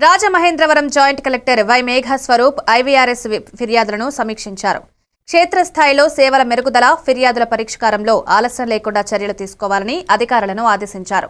Rajamahendravaram joint collector Y Megha Swaroop IVRS వి- ఫిర్యాదులను సమీక్షించారు. క్షేత్రస్థాయిలో సేవల మెరుగుదల ఫిర్యాదుల పరిష్కారంలో ఆలస్యం లేకుండా చర్యలు తీసుకోవాలని అధికారులను ఆదేశించారు.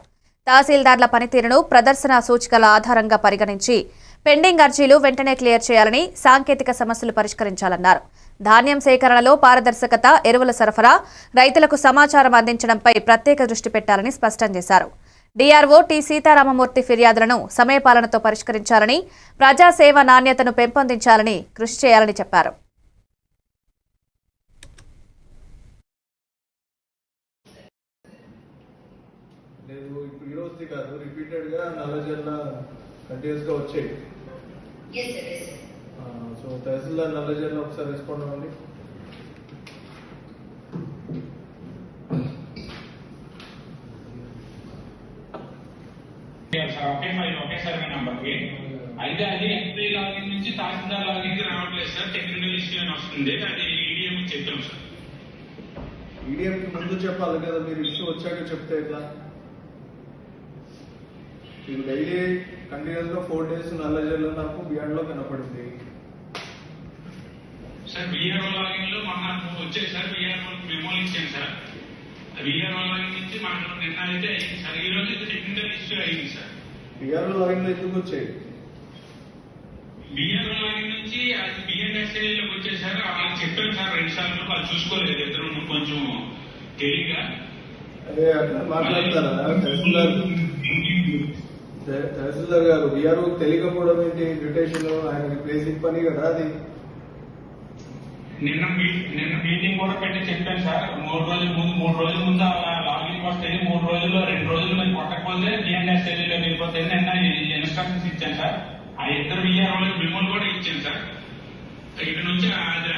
తహసీల్దార్ల పనితీరును ప్రదర్శన సూచికల ఆధారంగా పరిగణించి పెండింగ్ అర్జీలు వెంటనే క్లియర్ చేయాలని సాంకేతిక సమస్యలు పరిష్కరించాలన్నారు. ధాన్యం సేకరణలో పారదర్శకత ఎరువుల సరఫరా రైతులకు సమాచారం అందించడంపై ప్రత్యేక దృష్టి పెట్టాలని స్పష్టం చేశారు. డీఆర్ఓ టి సీతారామమూర్తి ఫిర్యాదులను సమయపాలనతో పరిష్కరించాలని ప్రజాసేవ నాణ్యతను పెంపొందించాలని కృషి చేయాలని చెప్పారు. లేదు ఇప్పుడు ఈ రోజుది కాదు రిపీటెడ్గా నల్లజల్ల కంటిన్యూస్గా వచ్చాయి. ఎస్ సార్ ఎస్ సార్ ఆ, సో తహసీల్దార్ ఒకసారి రెస్పాండ్ అవ్వండి. Sir okay file okay survey నంబర్కి అయితే అది ఎస్ఐ లాగిన్ నుంచి తహసీల్దార్ రావట్లేదు సార్ టెక్నికల్ ఇష్యూ అని వస్తుంది అది ఈడీఎం చెప్పాం సార్. ఈడిఎం కి ముందు చెప్పాలి కదా మీరు ఇష్యూ వచ్చాక చెప్తే ఎట్లా? ఇది డైలీ కంటిన్యూస్గా ఫోర్ డేస్ నల్లజల్ల నాకు బియాండ్లో కనపడింది. సార్ విఆర్ఓ లాగిన్లో మొన్న వచ్చాయి సార్ విఆర్ఓ మెమోలు ఇచ్చాను సార్. విఆర్ఓ నుంచి మనకు నిన్న అయితే అయింది సార్. ఈ రోజు టెక్నికల్ ఇష్యూ అయింది సార్ బిఆర్ లైన్లో ఎందుకు వచ్చాయి బిఆర్ఓ లాగిన్ నుంచి అది సార్ రెండు సార్లు వాళ్ళు చూసుకోలేదు ఇద్దరు కొంచెం తెలియగా అదే అట్లా మాట్లాడతారా? తహసీల్దార్ గారు బిఆర్ఓ తెలియకపోవడం ఏంటి? ఇన్విటేషన్ ఆయన ప్లేసింగ్ పని కదా అది. నిన్న నిన్న మీటింగ్ కూడా పెట్టి చెప్పాను సార్. ఉందా రోజుల ముందు అయ్యి మూడు రోజుల్లో రెండు రోజులు మీరు కొట్టకపోతే డిఎన్ఎస్లో వెళ్ళిపోతే నిన్న ఇన్స్ట్రక్షన్స్ ఇచ్చాను సార్. ఆ ఇద్దరు విఆర్ఓలకు మిమ్మల్ని కూడా ఇచ్చాను సార్. ఇటు నుంచి